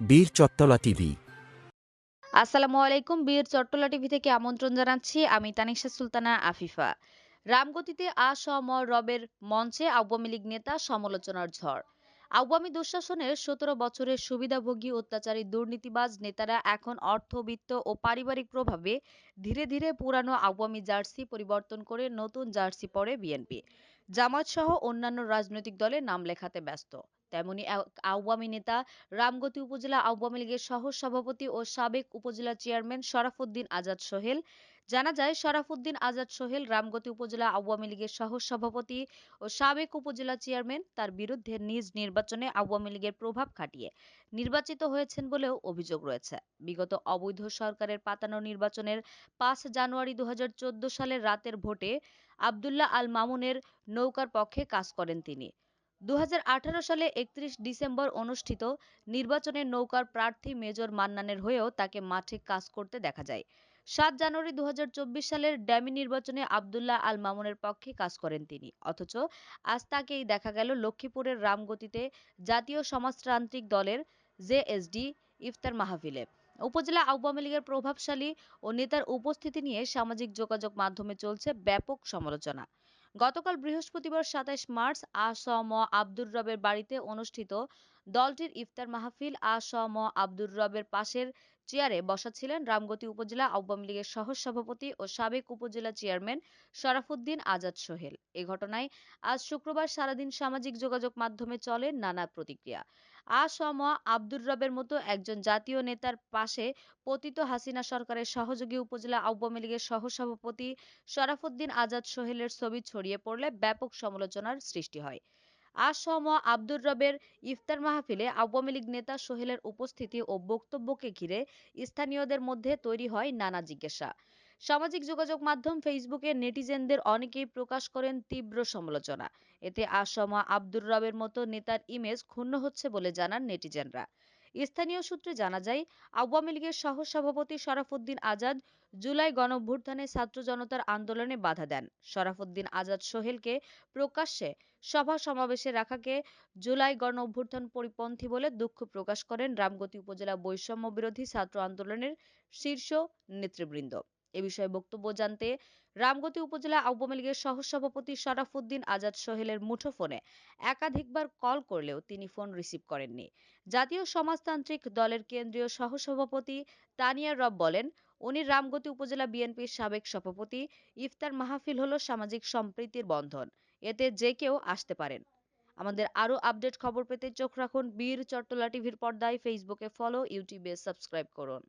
বীর চত্তলা টিভি। আসসালামু আলাইকুম, বীর চট্টলা টিভি থেকে আমন্ত্রণ জানাচ্ছি। আমি তানিশা সুলতানা, আফিফা। রামগতিতে আসমর রবের মঞ্চে আওয়ামী লীগ নেতা সমালোচনার ঝড়। আওয়ামী দুঃশাসনের সতেরো বছরের সুবিধাভোগী অত্যাচারী দুর্নীতিবাজ নেতারা এখন অর্থবিত্ত ও পারিবারিক প্রভাবে ধীরে ধীরে পুরানো আওয়ামী জার্সি পরিবর্তন করে নতুন জার্সি পরে বিএনপি। জামাত সহ অন্যান্য রাজনৈতিক দলে নাম লেখাতে ব্যস্ত। তেমনি আওয়ামী নেতা রামগতি উপজেলা আওয়ামী লীগের সহ সভাপতি ও সাবেক উপজেলা চেয়ারম্যান শরাফুদ্দিন আজাদ সোহেল। জানা যায়, শরাফুদ্দিন আজাদ সোহেল রামগতি উপজেলা আওয়ামী লীগের সহ সভাপতি ও সাবেক উপজেলা চেয়ারম্যান। তার বিরুদ্ধে নিজ নির্বাচনে আওয়ামী লীগের প্রভাব খাটিয়ে নির্বাচিত হয়েছেন বলেও অভিযোগ রয়েছে। বিগত অবৈধ সরকারের পাতানো নির্বাচনের পাঁচ জানুয়ারি দু হাজার চোদ্দ সালের রাতের ভোটে আবদুল্লাহ আল মামুনের নৌকার পক্ষে কাজ করেন তিনি। দু হাজার আঠারো সালে একত্রিশ ডিসেম্বর অনুষ্ঠিত নির্বাচনে নৌকার প্রার্থী মেজর মান্নানের হয়েও তাকে মাঠে কাজ করতে দেখা যায়। সাত জানুয়ারি দু সালের ড্যামি নির্বাচনে আবদুল্লাহ আল মামুনের পক্ষে কাজ করেন তিনি। অথচ আজ তাকেই দেখা গেল লক্ষ্মীপুরের রামগতিতে জাতীয় সমাজতান্ত্রিক দলের জেএসডি ইফতার মাহফিলে। উপজেলা আওয়ামী লীগের প্রভাবশালী ও নেতার উপস্থিতি নিয়ে সামাজিক যোগাযোগ মাধ্যমে চলছে ব্যাপক সমালোচনা। গতকাল বৃহস্পতিবার সাতাশ মার্চ আসম আব্দুর রবের বাড়িতে অনুষ্ঠিত দলটির ইফতার মাহফিল আসম আব্দুর রবের পাশের চেয়ারে বসা ছিলেন রামগতি উপজেলা আওয়ামী লীগের সহ সভাপতি ও সাবেক উপজেলা চেয়ারম্যান শরাফুদ্দিন আজাদ সোহেল। এ ঘটনায় আজ শুক্রবার সারাদিন সামাজিক যোগাযোগ মাধ্যমে চলে নানা প্রতিক্রিয়া। আসম আব্দুর রবের মতো একজন জাতীয় নেতার পাশে পতিত হাসিনা সরকারের সহযোগী উপজেলা আওয়ামী লীগের সহসভাপতি শরাফুদ্দিন আজাদ সোহেলের ছবি ছড়িয়ে পড়লে ব্যাপক সমালোচনার সৃষ্টি হয়। আসম আব্দুর রবের ইফতার মাহফিলে আওয়ামী লীগ নেতা সোহেলের উপস্থিতি ও বক্তব্যকে ঘিরে স্থানীয়দের মধ্যে তৈরি হয় নানা জিজ্ঞাসা। সামাজিক যোগাযোগ মাধ্যম ফেসবুকে নেটিজেনদের অনেকেই প্রকাশ করেন তীব্র সমালোচনা। এতে আসম আব্দুর রবের মতো নেতার ইমেজ ক্ষুণ্ণ হচ্ছে বলে জানান নেটিজেনরা। স্থানীয় সূত্রে জানা যায়, আওয়ামী লীগের সহ সভাপতি শরাফুদ্দিন আজাদ জুলাই গণঅভ্যুত্থানে ছাত্র জনতার আন্দোলনে বাধা দেন। শরাফুদ্দিন আজাদ সোহেলকে প্রকাশ্যে সভা সমাবেশে রাখাকে জুলাই গণঅভ্যুত্থান পরিপন্থী বলে দুঃখ প্রকাশ করেন রামগতি উপজেলা বৈষম্য বিরোধী ছাত্র আন্দোলনের শীর্ষ নেতৃবৃন্দ। এ বিষয়ে বক্তব্য জানতে রামগতি উপজেলা আওয়ামী লীগের সহসভাপতি শরাফুদ্দিন আজাদ সোহেলের মুঠোফোনে একাধিকবার কল করলেও তিনি ফোন রিসিভ করেননি। জাতীয় সমাজতান্ত্রিক দলের কেন্দ্রীয় সহসভাপতি তানিয়া রব বলেন, উনি রামগতি উপজেলা বিএনপির সাবেক সভাপতি। ইফতার মাহফিল হলো সামাজিক সম্প্রীতির বন্ধন। এতে যে কেউ আসতে পারেন। আমাদের আরও আপডেট খবর পেতে চোখ রাখুন বীর চট্টলা টিভির পর্দায়। ফেসবুকে ফলো, ইউটিউবে সাবস্ক্রাইব করুন।